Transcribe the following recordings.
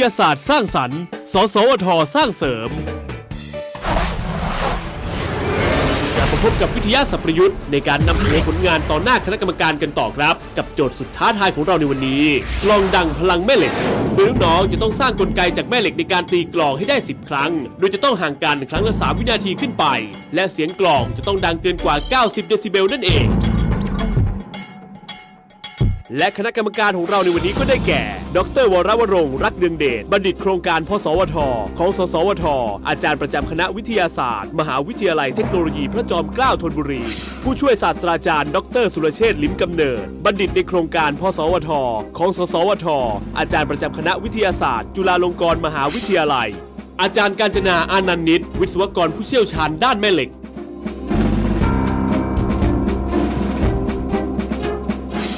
วิทยาศาสตร์สร้างสรรค์ สสวทสร้างเสริมกลับมาพบกับวิทยาสัพประยุทธ์ในการนำเสนอผลงานต่อหน้าคณะกรรมการกันต่อครับ กับโจทย์สุดท้าทายของเราในวันนี้กลองดังพลังแม่เหล็กโดยน้องจะต้องสร้างกลไกจากแม่เหล็กในการตีกลองให้ได้ 10 ครั้ง โดยจะต้องห่างกันครั้งละ 3 วินาทีขึ้นไป และเสียงกลองจะต้องดังเกินกว่า 90 เดซิเบลนั่นเอง และคณะกรรมการของเราในวันนี้ก็ได้แก่ ดร วรวรงค์รักเดืองเดช บัณฑิตโครงการ พสวท ของ สสวท อาจารย์ประจำคณะวิทยาศาสตร์ มหาวิทยาลัยเทคโนโลยีพระจอมเกล้าธนบุรี ผู้ช่วยศาสตราจารย์ ดร สุรเชษฐ์ลิ้มกำเนิด บัณฑิตในโครงการ พสวท ของ สสวท อาจารย์ประจำคณะวิทยาศาสตร์ จุฬาลงกรณ์มหาวิทยาลัย อาจารย์การจนาอานันต์นิต วิศวกรผู้เชี่ยวชาญด้านแม่เหล็ก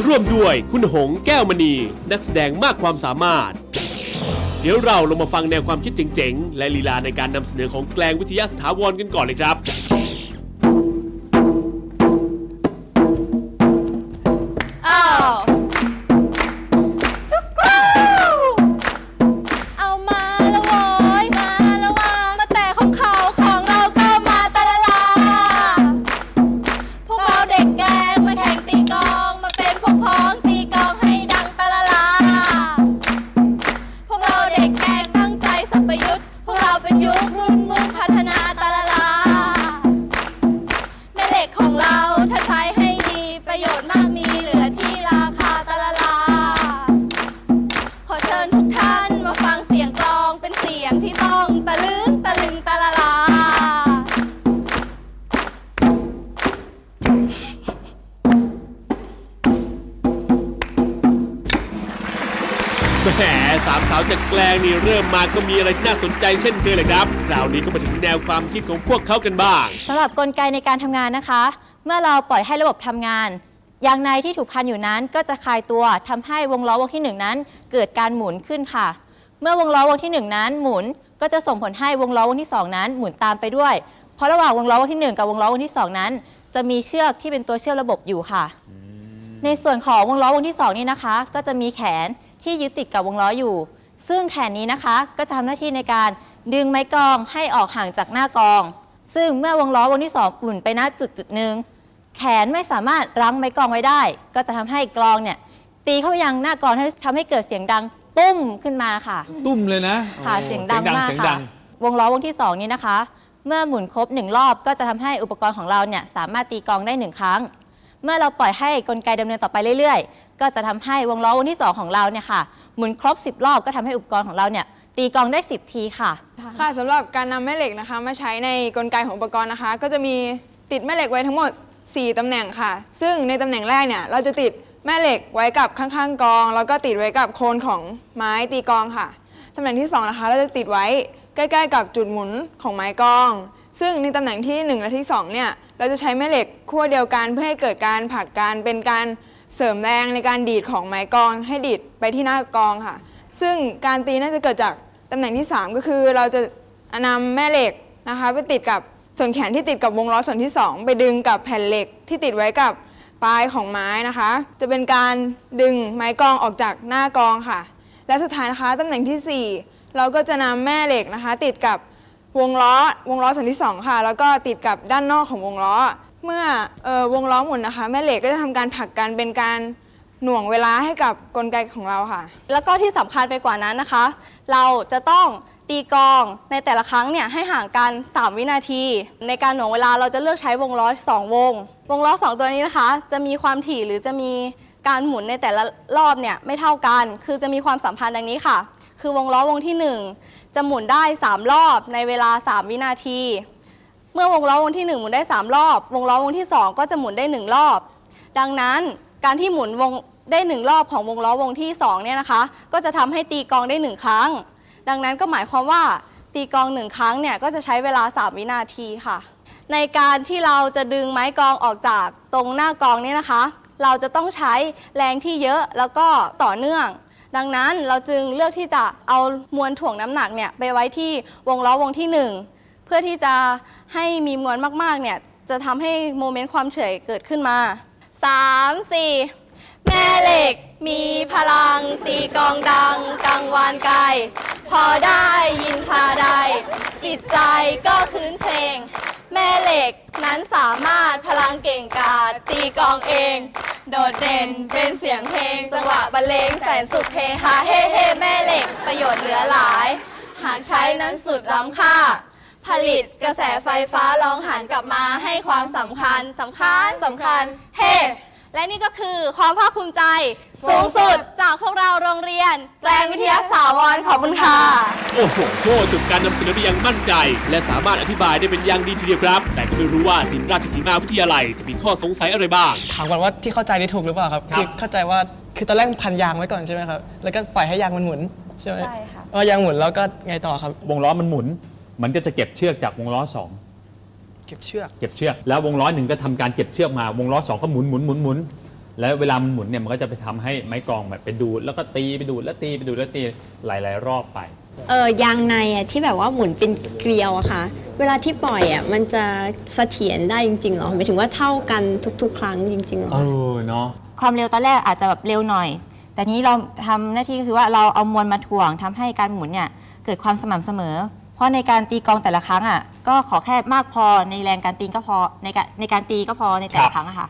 ร่วมด้วยคุณหงแก้วมณี นักแสดงมากความสามารถ เดี๋ยวเราลงมาฟังแนวความคิดเจ๋งๆ และลีลาในการนำเสนอของแกลงวิทยาสถาวรกันก่อนเลยครับ ริ่มมาก็มีอะไรที่น่าสนใจเช่นเคยเลยครับคราวนี้ก็มาถึงแนวความคิดของพวกเขากันบ้างสำหรับกลไกในการทำงานนะคะ เมื่อเราปล่อยให้ระบบทำงาน ยางในที่ถูกพันอยู่นั้นก็จะคลายตัวทำให้วงล้อวงที่หนึ่งนั้น เกิดการหมุนขึ้นค่ะ เมื่อวงล้อวงที่หนึ่งนั้นหมุนก็จะส่งผลให้วงล้อวงที่สองนั้นหมุนตามไปด้วย เพราะระหว่างวงล้อวงที่หนึ่งกับวงล้อวงที่สองนั้น จะมีเชือกที่เป็นตัวเชื่อมระบบอยู่ค่ะ ในส่วนของวงล้อวงที่สองนี้นะคะ ก็จะมีแขนที่ยึดติดกับวงล้ออยู่ ซึ่งแขนนี้นะคะก็จะทำหน้าที่ในการดึงไม้กลองให้ออกห่างจากหน้ากลอง ซึ่งเมื่อวงล้อวงที่สองหมุนไปณจุดจุดหนึ่งแขนไม่สามารถรั้งไม้กลองไว้ได้ ก็จะทำให้กลองเนี่ย ตีเข้ายังหน้ากลองให้ทำให้เกิดเสียงดังตุ้มขึ้นมาค่ะ ตุ้มเลยนะค่ะโอ้เสียงดังมากเสียงค่ะดังวงล้อวงที่สองนี้นะคะ เมื่อหมุนครบหนึ่งรอบก็จะทำให้อุปกรณ์ของเราเนี่ยสามารถตีกลองได้หนึ่งครั้ง เมื่อเราปล่อยให้กลไกดำเนินต่อไปเรื่อยๆ ก็จะทำให้วงล้อวงที่สองของเราเนี่ยค่ะหมุนครบ 10 รอบก็ทำให้อุปกรณ์ของเราเนี่ยตีกลองได้ 10 ทีค่ะ ค่ะสำหรับการนำแม่เหล็กนะคะมาใช้ในกลไกของอุปกรณ์นะคะ ก็จะมีติดแม่เหล็กไว้ทั้งหมด 4ตำแหน่งค่ะ ซึ่งในตำแหน่งแรกเนี่ยเราจะติดแม่เหล็กไว้กับข้างๆกอง แล้วก็ติดไว้กับโคนของไม้ตีกองค่ะตำแหน่งที่สองนะคะเราจะติดไว้ใกล้ ๆ กับจุดหมุนของไม้กอง ซึ่งในตำแหน่งที่หนึ่งและที่สองเนี่ย เราจะใช้แม่เหล็กขั้วเดียวกันเพื่อให้เกิดการผลักกันเป็นการเสริมแรงในการดีดของไม้กอง ให้ดีดไปที่หน้ากองค่ะ ซึ่งการตีน่าจะเกิดจากตำแหน่งที่ 3 ก็คือ เราจะนำแม่เหล็กนะคะไปติดกับส่วนแขนที่ติดกับวงล้อส่วนที่ 2 ไปดึงกับแผ่นเหล็กที่ติดไว้กับปลายของไม้นะคะ จะเป็นการดึงไม้กองออกจากหน้ากองค่ะ และสุดท้ายนะคะตำแหน่งทีสี่4 เราก็จะนำแม่เหล็กนะคะ ติดกับ วงล้อวงล้อส่วนที่สองค่ะ แล้วก็ติดกับด้านนอกของวงล้อ เมื่อเออวงล้อหมุนนะคะ แม่เหล็กก็จะทำการผลักกันเป็นการหน่วงเวลาให้กับกลไกของเราค่ะ แล้วก็ที่สำคัญไปกว่านั้นนะคะ เราจะต้องตีกลองในแต่ละครั้งเนี่ยให้ห่างกัน 3 วินาที ในการหน่วงเวลาเราจะเลือกใช้วงล้อ 2 วง วงล้อ 2 ตัวนี้นะคะ จะมีความถี่หรือจะมีการหมุนในแต่ละรอบเนี่ยไม่เท่ากัน คือจะมีความสัมพันธ์ดังนี้ค่ะ คือวงล้อวงที่ 1 จะหมุนได้ 3 รอบในเวลา 3 วินาที เมื่อวงล้อวงที่ 1 หมุนได้ 3 รอบ วงล้อวงที่ 2 ก็จะหมุนได้ 1 รอบ ดังนั้นการที่หมุนวงได้หนึ่งรอบของวงล้อวงที่สองเนี่ยนะคะ ก็จะทำให้ตีกองได้หนึ่งครั้ง ดังนั้นก็หมายความว่าตีกองหนึ่งครั้งเนี่ยก็จะใช้เวลาสามวินาทีค่ะ ในการที่เราจะดึงไม้กองออกจากตรงหน้ากองเนี่ยนะคะ เราจะต้องใช้แรงที่เยอะแล้วก็ต่อเนื่อง ดังนั้นเราจึงเลือกที่จะเอามวลถ่วงน้ำหนักเนี่ยไปไว้ที่วงล้อวงที่หนึ่งเพื่อที่จะให้มีมวลมากๆเนี่ยจะทำให้โมเมนต์ความเฉยเกิดขึ้นมาสามสี่แม่เหล็กมีพลังตีกองดังกังวานไกลพอได้ยินคาใดจิตใจก็คืนเพลง แม่เหล็กนั้นสามารถพลังเก่งกาจตีกองเอง โดดเด่นเป็นเสียงเพลงจังหวะบรรเลงแสนสุขเฮฮาเฮ่เฮ่แม่เหล็ก ประโยชน์เหลือหลาย หากใช้นั้นสุดล้ำค่า ผลิตกระแสไฟฟ้าลองหันกลับมาให้ความสำคัญสำคัญสำคัญ เฮ้ และนี่ก็คือความภาคภูมิใจ สูงสุดจากพวกเราโรงเรียนแกลงวิทยาสาวรขอบคุณค่ะโอ้โหโค้จบการนำเสนอได้อย่างมั่นใจ และสามารถอธิบายได้เป็นอย่างดีทีเดียวครับ แต่ก็ไม่รู้ว่าศิลปราชสีมาวิทยาลัยจะมีข้อสงสัยอะไรบ้าง ถามก่อนว่าที่เข้าใจนี่ถูกหรือเปล่าครับครับอเข้าใจว่าคือตอนแรกพันยางไว้ก่อนใช่ไหมครับ แล้วก็ปล่อยให้ยางมันหมุนใช่ไหมใช่ค่ะพอยางหมุนแล้วก็ไงต่อครับ วงล้อมันหมุน มันก็จะเก็บเชือกจากวงล้อสอง เก็บเชือก เก็บเชือกแล้ววงล้อหนึ่งก็ทำการเก็บเชือกมาวงล้อสองก็หมุนหมุนหมุนหมุนแล้วเวลามันหมุนเนี่ยมันก็จะไปทำให้ไม้กลองแบบไปดูดแล้วก็ตีไปดูดแล้วตีไปดูดแล้วตีหลาย ๆ รอบไป เออยางในอะที่แบบว่าหมุนเป็นเกลียวอะค่ะ เวลาที่ปล่อยอะมันจะเสถียรได้จริงๆเหรอหมายถึงว่าเท่ากันทุก ๆ ครั้งจริงๆเหรอ เออเนาะ ความเร็วตอนแรกอาจจะแบบเร็วหน่อย แต่นี้เราทำหน้าที่ก็คือว่าเราเอามวลมาถ่วงทำให้การหมุนเนี่ยเกิดความสม่ำเสมอเพ ราะในการตีกลองแต่ละครั้งอะก็ขอแค่มากพอในแรงการตีก็พอในการในการตีก็พอในแต่ครัละบครั้งอะค่ะ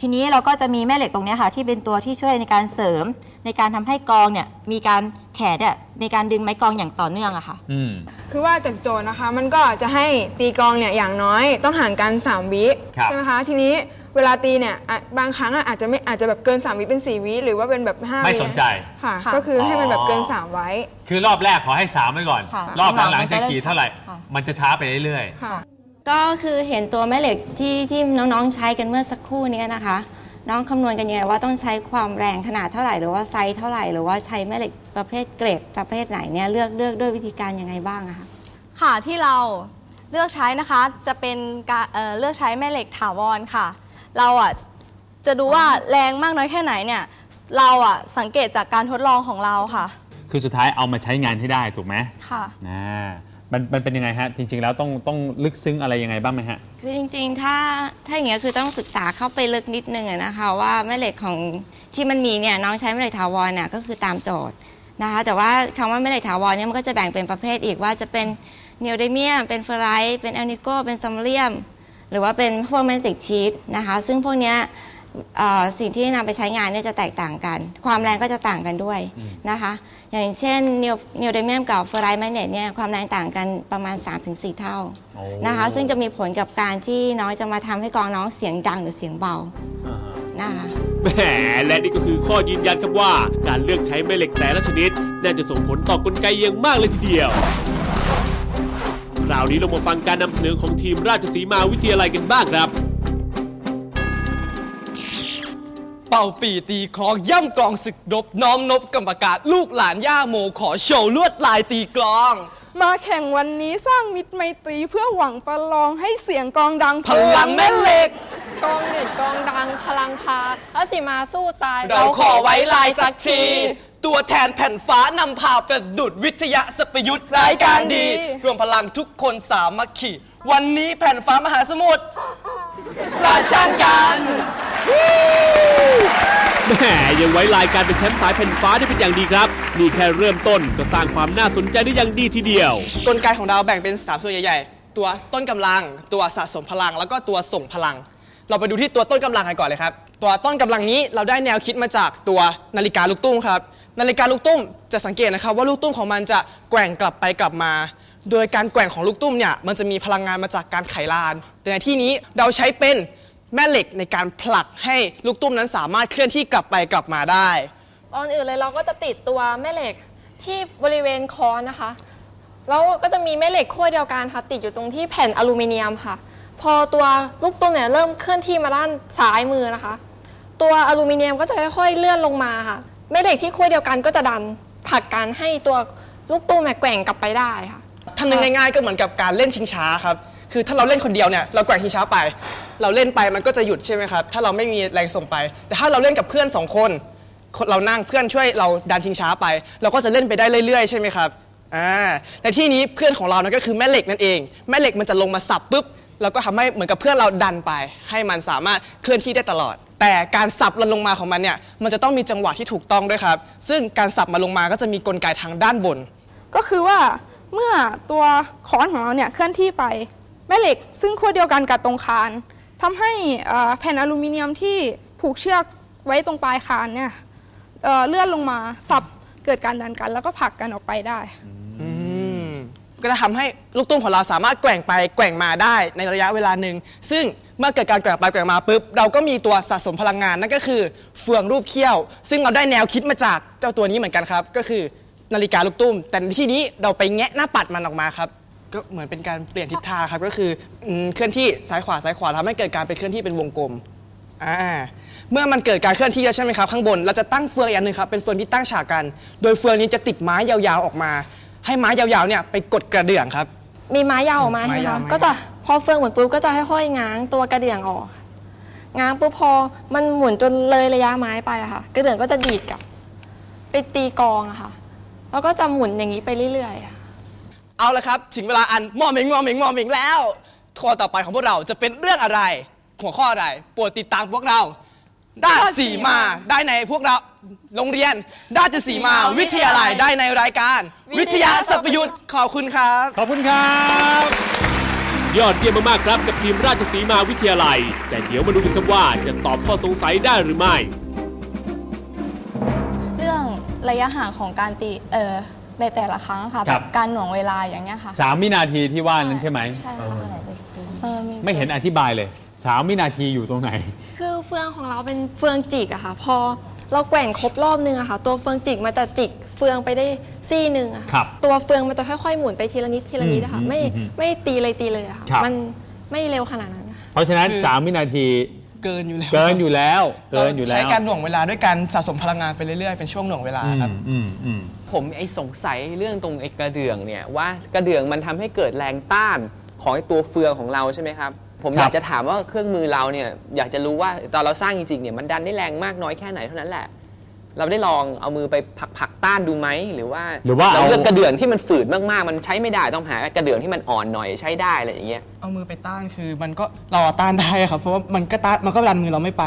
ทีนี้เราก็จะมีแม่เหล็กตรงเนี้ยค่ะ ที่เป็นตัวที่ช่วยในการเสริม ในการทำให้กลองเนี่ยมีการแขนเนี่ยในการดึงไม้กลองอย่างต่อเนื่องอะค่ะ อืม คือว่าจากโจทย์นะคะ มันก็จะให้ตีกลองเนี่ยอย่างน้อยต้องห่างกัน 3 วิครับ ใช่ไหมคะ ทีนี้ เวลาตีเนี่ยอะบางครั้งอะอาจจะไม่อาจจะแบบเกิน3วิเป็น4วิหรือว่าเป็นแบบ5วิไม่สนใจ ค่ะ ค่ะ ก็คือให้มันแบบเกินอ๋อ3ไว้ คือรอบแรกขอให้สามไว้ก่อน ค่ะรอบหลังๆจะกี่เท่าไหร่ ค่ะ มันจะช้าไปเรื่อยค่ะ ก็คือเห็นตัวแม่เหล็กที่ที่น้องๆใช้กันเมื่อสักครู่นี้นะคะ น้องคำนวณกันยังไงว่าต้องใช้ความแรงขนาดเท่าไหร่หรือว่าไซส์เท่าไหร่หรือว่าใช้แม่เหล็กประเภทเกรดประเภทไหนเนี่ยเลือกเลือกด้วยวิธีการยังไงบ้างอะคะ ค่ะที่เราเลือกใช้นะคะจะเป็นการเอ่อเลือกใช้แม่เหล็กถาวรค่ะ เราอะจะดูว่าแรงมากน้อยแค่ไหนเนี่ย เราอะสังเกตจากการทดลองของเราค่ะๆคือสุดท้ายเอามาใช้งานให้ได้ถูกไหมค่ะ นะมันมันเป็นยังไงฮะ จริง ๆ แล้วต้องต้องลึกซึ้งอะไรยังไงบ้างไหมฮะ คือจริงๆ ถ้าถ้าอย่างเงี้ยคือต้องศึกษาเข้าไปลึกนิดนึงอะนะคะ ว่าแม่เหล็กของที่มันมีเนี่ยน้องใช้แม่เหล็กถาวรน่ะก็คือตามโจทย์นะคะ แต่ว่าคำว่าแม่เหล็กถาวรเนี่ยมันก็จะแบ่งเป็นประเภทอีกว่าจะเป็นเนียลไดเมียมเป็นเฟอร์ไรท์เป็นแอลนิโกเป็นซัมเลียม หรือว่าเป็นพวกแมกเนติกชีตนะคะ ซึ่งพวกเนี้ยเอ่อสิ่งที่นำไปใช้งานเนี่ยจะแตกต่างกัน ความแรงก็จะต่างกันด้วยอืมนะคะ อย่างเช่นเนียลเนียลไดเมียมกับเฟอร์ไรท์แมกเนตเนี่ยความแรงต่างกันประมาณ 3-4 เท่าโอ้นะคะ ซึ่งจะมีผลกับการที่น้องจะมาทำให้กลองน้องเสียงดังหรือเสียงเบาอ่าฮะนะคะแหมและนี่ก็คือข้อยืนยันครับว่า การเลือกใช้แม่เหล็กแต่ละชนิด น่าจะส่งผลต่อกลไกอย่างมากเลยทีเดียว คราวนี้เรามาฟังการนำเสนอของทีมราชสีมาวิทยาลัยกันบ้างครับ เป่าปีตีคล้องย่ำกลองศึกดบน้อมนบกรรมการลูกหลานย่าโมขอโชว์ลวดลายตีกลอง มาแข่งวันนี้สร้างมิตรไมตรีเพื่อหวังประลองให้เสียงกลองดังพลังแม่เหล็ก กองเด็ดกองดังพลังพาแล้วสิมาสู้ตายเราขอไว้ลายสักที ตัวแทนแผ่นฟ้านำพาประดุดวิทยาสปยุทธ์รายการดี รวมพลังทุกคนสามัคคีวันนี้แผ่นฟ้ามหาสมุทรราชันกันแหมยังไว้ลายการเป็นแชมป์สายแผ่นฟ้าได้เป็นอย่างดีครับ นี่แค่เริ่มต้นก็สร้างความน่าสนใจได้อย่างดีทีเดียว กลไกของเราแบ่งเป็นสามส่วนใหญ่ๆ ตัวต้นกำลัง ตัวสะสมพลัง แล้วก็ตัวส่งพลัง เราไปดูที่ตัวต้นกำลังกันก่อนเลยครับ ตัวต้นกำลังนี้เราได้แนวคิดมาจากตัวนาฬิกาลูกตุ้มครับ นาฬิกาลูกตุ้มจะสังเกตนะครับว่าลูกตุ้มของมันจะแกว่งกลับไปกลับมา โดยการแกว่งของลูกตุ้มเนี่ยมันจะมีพลังงานมาจากการไขลาน แต่ในที่นี้เราใช้เป็นแม่เหล็กในการผลักให้ลูกตุ้มนั้นสามารถเคลื่อนที่กลับไปกลับมาได้ ตอนอื่นเลยเราก็จะติดตัวแม่เหล็กที่บริเวณคอนนะคะ แล้วก็จะมีแม่เหล็กขั้วเดียวกันค่ะติดอยู่ตรงที่แผ่นอลูมิเนียมค่ะ พอตัวลูกตุ้มเนี่ยเริ่มเคลื่อนที่มาด้านซ้ายมือนะคะ ตัวอลูมิเนียมก็จะค่อยๆเลื่อนลงมาค่ะ แม่เหล็กที่ขั้วเดียวกันก็จะดันผลักกันให้ตัวลูกตุ้มเนี่ยแกว่งกลับไปได้ค่ะ ทำง่ายๆก็เหมือนกับการเล่นชิงช้าครับ คือถ้าเราเล่นคนเดียวเนี่ยเราแกว่งชิงช้าไป เราเล่นไปมันก็จะหยุดใช่ไหมครับ ถ้าเราไม่มีแรงส่งไป แต่ถ้าเราเล่นกับเพื่อนสองคนคนเรานั่งเพื่อนช่วยเราดันชิงช้าไป เราก็จะเล่นไปได้เรื่อยๆใช่ไหมครับ อ่า ในที่นี้เพื่อนของเรานั่นก็คือแม่เหล็กนั่นเอง แม่เหล็กมันจะลงมาสับปุ๊บ แล้วก็ทำให้เหมือนกับเพื่อนเราดันไป ให้มันสามารถเคลื่อนที่ได้ตลอด แต่การสับมันลงมาของมันเนี่ย มันจะต้องมีจังหวะที่ถูกต้องด้วยครับ ซึ่งการสับมันลงมาก็จะมีกลไกทางด้านบน ก็คือว่าเมื่อตัวค้อนของเราเนี่ยเคลื่อนที่ไปแม่เหล็ก ซึ่งขั้วเดียวกันกับตรงคานทำให้เอ่อแผ่นอลูมิเนียมที่ผูกเชือกไว้ตรงปลายคานเนี่ยเอ่อเลื่อนลงมาสับเกิดการดันกัน แล้วก็ผลักกันออกไปได้ อืมก็จะทำให้ลูกตุ้มของเราสามารถแกว่งไปแกว่งมาได้ในระยะเวลาหนึ่งซึ่งเมื่อเกิดการแกว่งไปแกว่งมาปุ๊บเราก็มีตัวสะสมพลังงานนั่นก็คือเฟืองรูปเขี้ยว ซึ่งเราได้แนวคิดมาจากเจ้าตัวนี้เหมือนกันครับ ก็คือนาฬิกาลูกตุ้ม แต่ที่นี้เราไปแงะหน้าปัดมันออกมาครับก็เหมือนเป็นการเปลี่ยนทิศทางครับก็คือเคลื่อนที่ซ้ายขวาซ้ายขวาทำให้เกิดการเป็นเคลื่อนที่เป็นวงกลมอ่าเมื่อมันเกิดการเคลื่อนที่แล้วใช่ไหมครับข้างบนเราจะตั้งเฟืองอีกอันหนึ่งครับเป็นเฟืองที่ตั้งฉากกัน โดยเฟืองนี้จะติดไม้ยาวๆออกมา ให้ไม้ยาวๆเนี่ยไปกดกระเดื่องครับ มีไม้ยาวออกมาใช่ไหมไม้ยาวคะไม้ยาว ก็จะพอเฟืองหมุนปุ๊บก็จะค่อยๆง้างตัวกระเดื่องออกง้างปุ๊บพอมันหมุนจนเลยระยะไม้ไปอะค่ะ กระเดื่องก็จะดีดกลับ ไปตีกลองอะค่ะ แล้วก็จะหมุนอย่างนี้ไปเรื่อยๆอะ เอาละครับ ถึงเวลาอันมอมิงมอมิงมอมิงแล้วข้อต่อไปของพวกเราจะเป็นเรื่องอะไร หัวข้ออะไรโปรดติดตามพวกเรา ด้านสีมาได้ในพวกเราโรงเรียนด้านจะสีมาวิทยาลัยได้ในรายการ วิทยาสัพยุทธ์ขอบคุณครับ ขอบคุณครับ ยอดเยี่ยมมากๆครับกับทีมราชสีมาวิทยาลัย แต่เดี๋ยวมาดูกันครับว่าจะตอบข้อสงสัยได้หรือไม่ เรื่องระยะห่างของการตีเอ่อในแต่ละครั้งค่ะคแบรับบการหน่วงเวลาอย่างเงี้ยค่ะสามวินาทีที่ว่านั้นใช่ไหม ใช่เอค่ะอเออไม่เห็นอธิบายเลย สามวินาทีอยู่ตรงไหน คือเฟืองของเราเป็นเฟืองจิกอะค่ะ พอเราแกว่งครบรอบนึงอะค่ะ ตัวเฟืองจิกมันจะจิกเฟืองไปได้ซี่หนึ่งอะครับตัวเฟืองมันจะค่อยๆหมุนไปทีละนิดทีละนิดอะค่ะ อืมไม่อืมไม่ตีเลยตีเลยอะค่ะ ครับ มันไม่เร็วขนาดนั้นอะเพราะฉะนั้น คือสามวินาทีเกินอยู่แล้วเกินอยู่แล้วเกินอยู่แล้วใช้การหน่วงเวลาด้วยการสะสมพลังงานไปเรื่อยๆ เป็นช่วงหน่วงเวลาอืครับมอืมอืม ผมไอ้สงสัยเรื่องตรงไอ้กระเดื่องเนี่ยว่ากระเดื่องมันทำให้เกิดแรงต้านของไอ้ตัวเฟืองของเราใช่ไหมครับ ผมครับอยากจะถามว่าเครื่องมือเราเนี่ย อยากจะรู้ว่าตอนเราสร้างจริงๆเนี่ยมันดันได้แรงมากน้อยแค่ไหนเท่านั้นแหละ เราได้ลองเอามือไปผลักผลักๆต้านดูไหมหรือว่าหรือว่าเราเอา เลือกกระเดื่องที่มันฝืดมากๆ มันใช้ไม่ได้ต้องหากระเดื่องที่มันอ่อนหน่อยใช้ได้อะไรอย่างเงี้ย เอามือไปต้านคือมันก็เราอะต้านได้ครับเพราะว่ามันก็ต้านมันก็ดันมือเราไม่ไป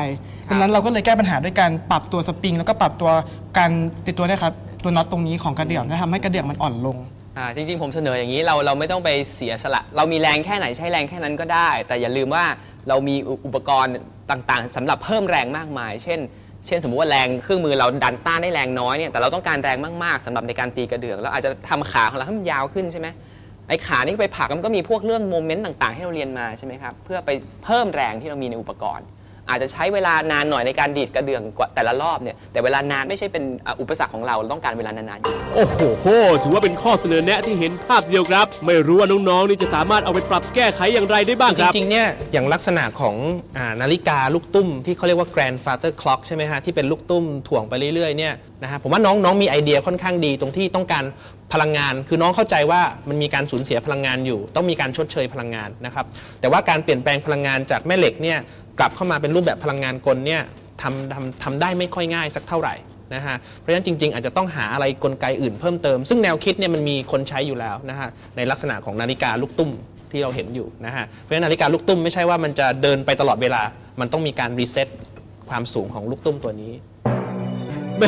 ครับ ดังนั้นเราก็เลยแก้ปัญหาด้วยการปรับตัวสปริง แล้วก็ปรับตัวการติดตัวได้ครับตัวน็อตตรงนี้ของกระเดื่องจะทำให้กระเดื่องมันอ่อนลง อ่าจริงๆ ผมเสนออย่างนี้เราเราไม่ต้องไปเสียสละ เรามีแรงแค่ไหนใช้แรงแค่นั้นก็ได้ แต่อย่าลืมว่าเรามีอุอุปกรณ์ต่างๆสำหรับเพิ่มแรงมากมาย เช่น เช่น สมมติว่าแรงเครื่องมือเราดันต้านได้แรงน้อยเนี่ยแต่เราต้องการแรงมากๆสำหรับในการตีกระเดื่องเราอาจจะทำขาของเราให้มันยาวขึ้นใช่ไหมไอ้ขานี่ไปผลักมันก็มีพวกเรื่องโมเมนต์ต่างๆ ให้เราเรียนมาใช่ไหมครับเพื่อไปเพิ่มแรงที่เรามีในอุปกรณ์ อาจจะใช้เวลานานหน่อยในการดีดกระเดื่องกว่าแต่ละรอบเนี่ยแต่เวลานานไม่ใช่เป็นอะอุปสรรคของเราเราต้องการเวลานานๆอยู่โอ้โหโห ถือว่าเป็นข้อเสนอแนะที่เห็นภาพเดียวครับ ไม่รู้ว่าน้องๆนี่จะสามารถเอาไปปรับแก้ไขอย่างไรได้บ้างจครับริงๆ เนี่ย อย่างลักษณะของอานาฬิกาลูกตุ้มที่เขาเรียกว่า grandfather clock ใช่ไหมฮะ ที่เป็นลูกตุ้มถ่วงไปเรื่อยๆ เนี่ยนะฮะ ผมว่าน้องน้องมีไอเดียค่อนข้างดีตรงที่ต้องการพลังงาน คือน้องเข้าใจว่ามันมีการสูญเสียพลังงานอยู่ ต้องมีการชดเชยพลังงานนะครับ แต่ว่าการเปลี่ยนแปลงพลังงานจากแม่เหล็กเนี่ยกลับเข้ามาเป็นรูปแบบพลังงานกลเนี่ยทำทำทำได้ไม่ค่อยง่ายสักเท่าไหร่นะฮะ เพราะฉะนั้นจริง ๆ อาจจะต้องหาอะไรกลไกอื่นเพิ่มเติม ซึ่งแนวคิดเนี่ยมันมีคนใช้อยู่แล้วนะฮะในลักษณะของนาฬิกาลูกตุ้มที่เราเห็นอยู่นะฮะ เพราะฉะนั้นนาฬิกาลูกตุ้มไม่ใช่ว่ามันจะเดินไปตลอดเวลา มันต้องมีการรีเซ็ตความสูงของลูกตุ้มตัวนี้ แหม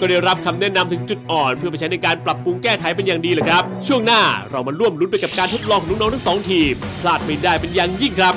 ก็ได้รับคำแนะนำถึงจุดอ่อน เพื่อไปใช้ในการปรับปรุงแก้ไขเป็นอย่างดีเลยครับ ช่วงหน้าเรามาร่วมลุ้นไปกับการทดลองของน้องๆทั้งสองทีมพลาดไม่ได้เป็นอย่างยิ่งครับ